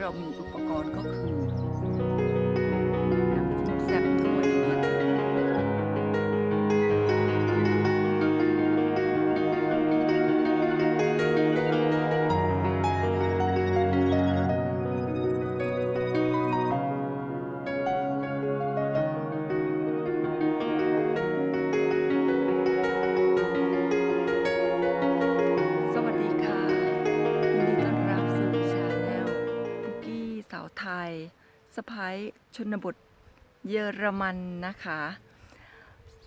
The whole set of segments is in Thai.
เรามีอุปกรณ์ก็คือ สะพ้ายชนบทเยอรมันนะคะ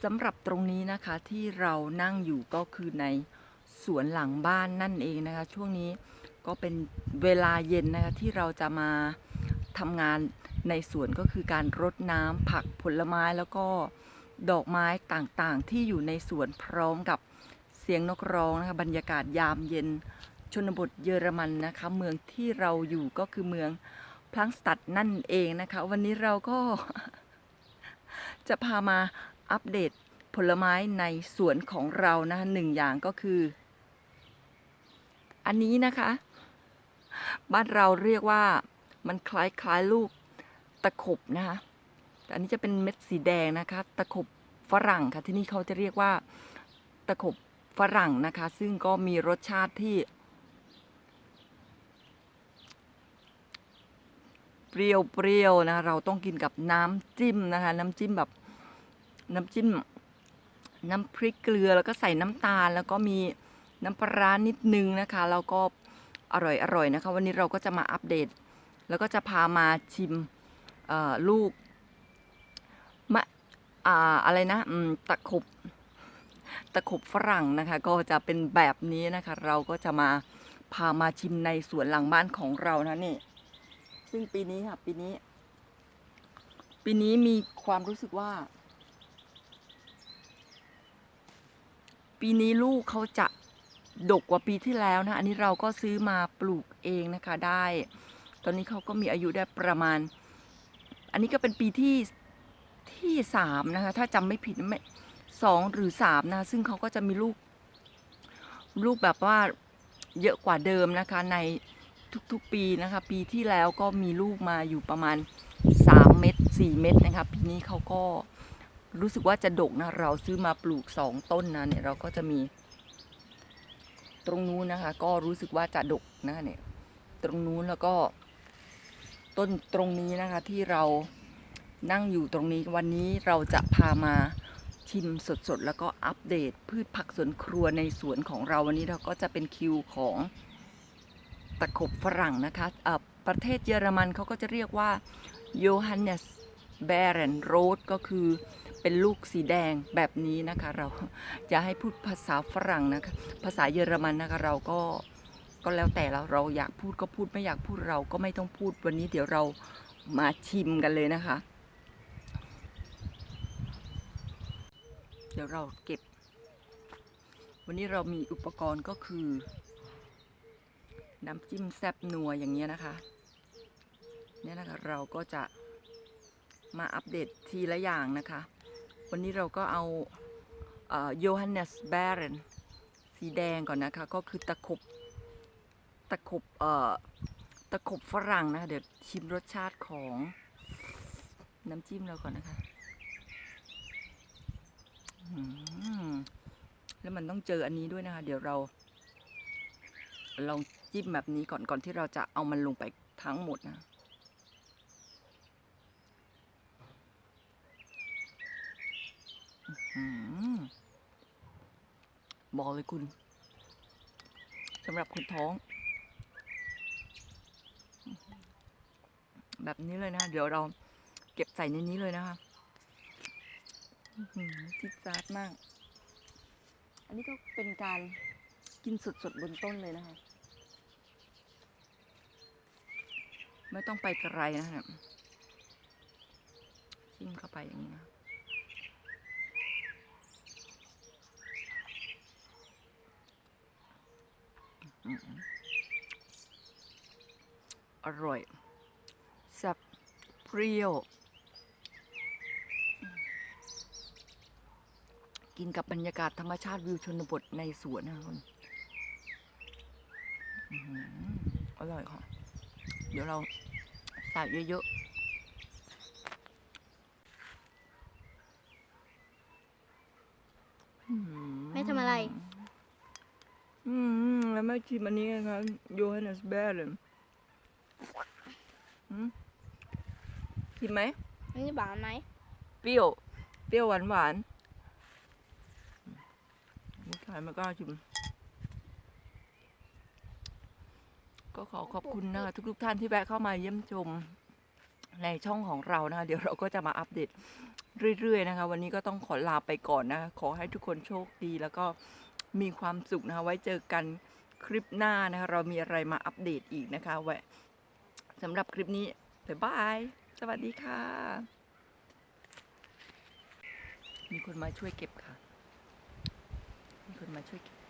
สำหรับตรงนี้นะคะที่เรานั่งอยู่ก็คือในสวนหลังบ้านนั่นเองนะคะ ช่วงนี้ก็เป็นเวลาเย็นนะคะที่เราจะมาทำงานในสวนก็คือการรดน้ำผักผลไม้แล้วก็ดอกไม้ต่างๆ ที่อยู่ในสวนพร้อมกับเสียงนกร้องนะคะบรรยากาศยามเย็นชนบทเยอรมันนะคะ เมืองที่เราอยู่ก็คือเมือง พลังสตัดนั่นเองนะคะ วันนี้เราก็ จะพามาอัปเดตผลไม้ในสวนของเรานะคะหนึ่งอย่างก็คือ อันนี้นะคะ บ้านเราเรียกว่ามันคล้ายคล้ายๆลูกตะขบนะคะแต่อันนี้จะเป็นเม็ดสีแดงนะคะ ตะขบฝรั่งค่ะที่นี่เขาจะเรียกว่าตะขบฝรั่งนะคะ ซึ่งก็มีรสชาติที่ เปรี้ยวๆนะ เราต้องกินกับน้ำจิ้มนะคะ น้ำจิ้มแบบน้ำจิ้ม น้ำพริกเกลือแล้วก็ใส่น้ำตาล แล้วก็มีน้ำปลาร้านิดนึงนะคะแล้วก็อร่อยอร่อยนะคะ วันนี้เราก็จะมาอัปเดต แล้วก็จะพามาชิมอ่อลูกมะอ่าอะไรนะตะขบตะขบฝรั่งนะคะ ก็จะเป็นแบบนี้นะคะ เราก็จะมาพามาชิมในสวนหลังบ้านของเรานะนี่ ซึ่งปีนี้ค่ะ ปีนี้ ปีนี้มีความรู้สึกว่า ปีนี้ลูกเขาจะดกกว่าปีที่แล้วนะ อันนี้เราก็ซื้อมาปลูกเองนะคะ ได้ ตอนนี้เขาก็มีอายุได้ประมาณ อันนี้ก็เป็นปีที่ที่สามนะคะ ถ้าจำไม่ผิดไม่สองหรือสามนะ ซึ่งเขาก็จะมีลูก ลูกแบบว่าเยอะกว่าเดิมนะคะใน ทุกๆปีนะคะ ปีที่แล้วก็มีลูกมาอยู่ประมาณ 3 เม็ด4เม็ดนะคะปีนี้เขาก็รู้สึกว่าจะดกนะเราซื้อมาปลูก 2 ต้นนะเนี่ยเราก็จะมี ตรงนู้นนะคะ ก็รู้สึกว่าจะดกนะคะเนี่ยตรงนู้นแล้วก็ต้นตรงนี้นะคะที่เรานั่งอยู่ตรงนี้วันนี้เราจะพามาชิมสดๆ แล้วก็อัปเดตพืชผักสวนครัวในสวนของเราวันนี้เราก็จะเป็นคิวของ ตะขบฝรั่งนะคะเอ่อประเทศเยอรมันเขาก็จะเรียกว่าโยฮันเนสเบรนโรดก็คือเป็นลูกสีแดงแบบนี้นะคะ เราจะให้พูดภาษาฝรั่งนะคะภาษาเยอรมันนะคะเราก็ก็แล้วแต่เราเราอยากพูดก็พูดไม่อยากพูดเราก็ไม่ต้องพูดวันนี้เดี๋ยวเรามาชิมกันเลยนะคะ เดี๋ยวเราเก็บ วันนี้เรามีอุปกรณ์ก็คือ น้ำจิ้มแซบนัวอย่างเงี้ยนะคะเนี่ยนะคะเราก็จะมาอัปเดตทีละอย่างนะคะ วันนี้เราก็เอาโยฮันเนสแบรนสีแดงก่อนนะคะ ก็คือตะขบตะขบเอ่อตะขบฝรั่งนะคะเดี๋ยวชิมรสชาติของน้ำจิ้มเราก่อนนะคะแล้วมันต้องเจออันนี้ด้วยนะคะ เดี๋ยวเราลอง จิ้มแบบนี้ก่อนก่อนที่เราจะเอามันลงไปทั้งหมดนะอบอกเลยคุณสำหรับคนท้อง แบบนี้เลยนะ เดี๋ยวเราเก็บใส่ในนี้เลยนะคะจิ๊ดจ๊าดมาก อันนี้ก็เป็นการกินสดๆบนต้นเลยนะคะ ไม่ต้องไปไกลนะคะจิ้มเข้าไปอย่างนี้นะอร่อยแซ่บเปรี้ยว กินกับบรรยากาศธรรมชาติวิวชนบทในสวนนะคุณอร่อยค่ะ เดี๋ยวเรา ใส่เยอะๆอืไม่ทำอะไร อืม แล้วแม่ชิมอันนี้ไงครับโยฮันเนสเบร์เลยอืมชิมไหมอันนี้บานไหมเปรี้ยว เปรี้ยวหวานหวานลูกชายไม่กล้าชิม ก็ขอขอบคุณนะคะทุกๆท่านที่แวะเข้ามาเยี่ยมชมในช่องของเรานะคะเดี๋ยวเราก็จะมาอัปเดตเรื่อยๆนะคะ วันนี้ก็ต้องขอลาไปก่อนนะคะขอให้ทุกคนโชคดีแล้วก็มีความสุขนะคะไว้เจอกันคลิปหน้านะคะ เรามีอะไรมาอัปเดตอีกนะคะไว้สำหรับคลิปนี้บ๊ายบาย สวัสดีค่ะ มีคนมาช่วยเก็บค่ะ มีคนมาช่วยเก็บ